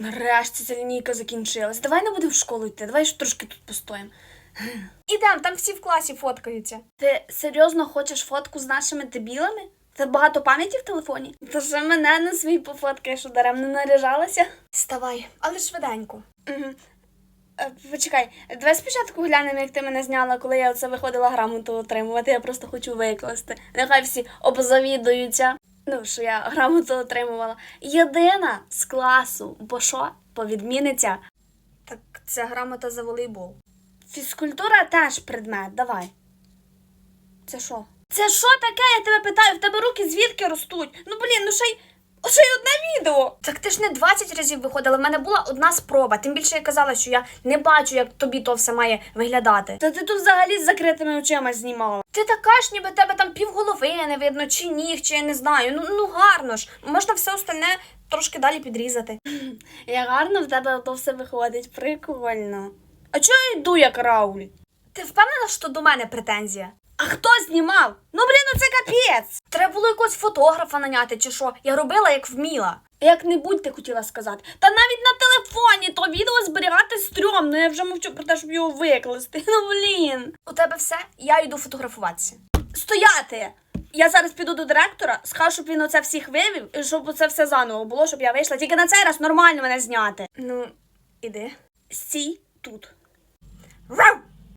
Нарешті ця лінійка закінчилась. Давай не будемо в школу йти, давай ж трошки тут постоїмо. Ідем, там всі в класі фоткаються. Ти серйозно хочеш фотку з нашими дебілами? Це багато пам'яті в телефоні? Та ще мене на свій пофоткаєш, що даремно наряжалася. Ставай, але швиденько. Угу. Е, Почекай, давай спочатку глянемо, як ти мене зняла, коли я оце виходила грамоту отримувати. Я просто хочу викласти. Нехай всі обзавідуються. Ну, що я грамоту отримувала. Єдина з класу. Бо що? Повідміниться. Так це грамота за волейбол. Фізкультура теж предмет, давай. Це що? Це що таке? Я тебе питаю, в тебе руки звідки ростуть? Ну блін, ну ще й ще й одне відео. Так ти ж не 20 разів виходила, в мене була одна спроба. Тим більше я казала, що я не бачу, як тобі то все має виглядати. Та ти тут взагалі з закритими очима знімала. Ти така ж, ніби тебе там півголови не видно, чи ніг, чи я не знаю. Ну, ну гарно ж. Можна все остальне трошки далі підрізати. Як гарно в тебе то все виходить, прикольно. А чого я йду як Рауль? Ти впевнена, що до мене претензія? А хто знімав? Ну блін, ну це капець. Треба було якогось фотографа наняти, чи що? Я робила як вміла. Як-небудь ти хотіла сказати. Та навіть на телефоні то відео зберігати стрьомно, я вже мовчу про те, щоб його викласти. Ну блін. У тебе все, я йду фотографуватися. Стояти! Я зараз піду до директора, скажу, щоб він оце всіх вивів, і щоб це все заново було, щоб я вийшла. Тільки на цей раз нормально мене зняти. Ну, іди. Стій тут. Рау!